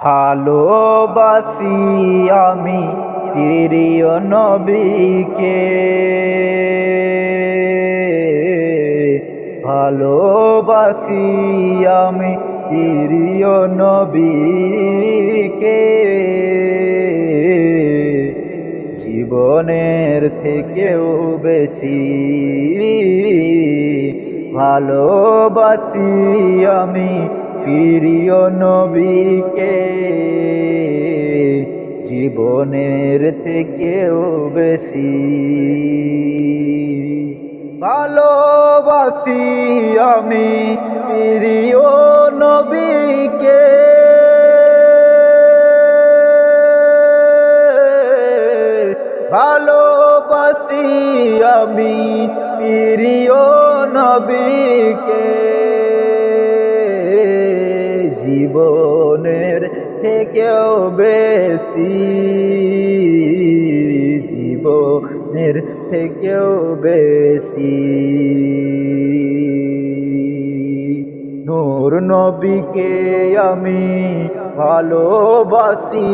ভালোবাসি আমি প্রিয় নবীকে। ভালোবাসি আমি প্রিয় নবীকে। জীবনের থেকেও বেশি ভালোবাসি আমি প্রিয় নবীকে জীবনের থেকেও বেশি ভালোবাসি আমি প্রিয় নবীকে। ভালোবাসি আমি প্রিয় নবীকে। জীবনের থেকেও বেশি জীবনের থেকেও বেশি। নূর নবীকে আমি ভালোবাসি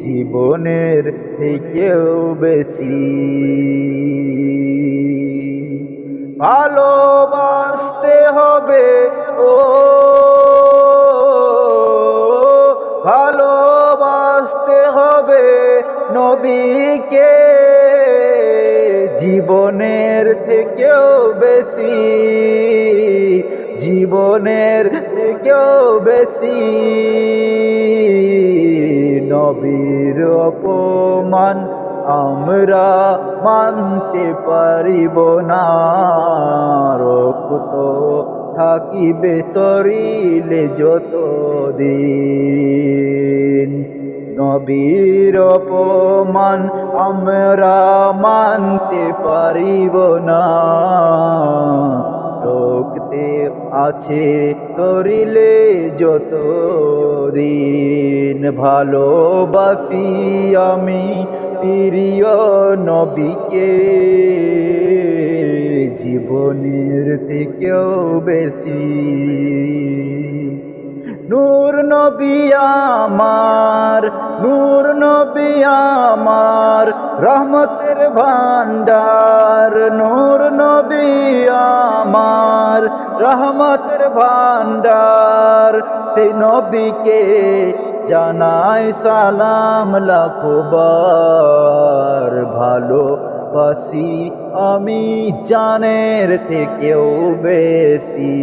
জীবনের থেকেও বেশি। ভালোবাসতে নবীকে জীবনের থেকেও বেশি, জীবনের থেকেও বেশি। নবীর অপমান আমরা মানতে পারিব না। রক্ত থাকিবে শরীরে যত দিন নবীর অপমান আমরা মানতে পারিব না। রক্তে আছে শরীরে যত দিন ভালোবাসি আমি প্রিয় নবীকে, জীবনের থেকেও বেশি। নূর নবী আমার নূর নবী আমার, রহমতের ভান্ডার নূর নবী আমার, রহমতের ভান্ডার সেই নবীকে জানাই সালাম লাখবার ভালোবাসি আমি জানের থেকেও বেশি।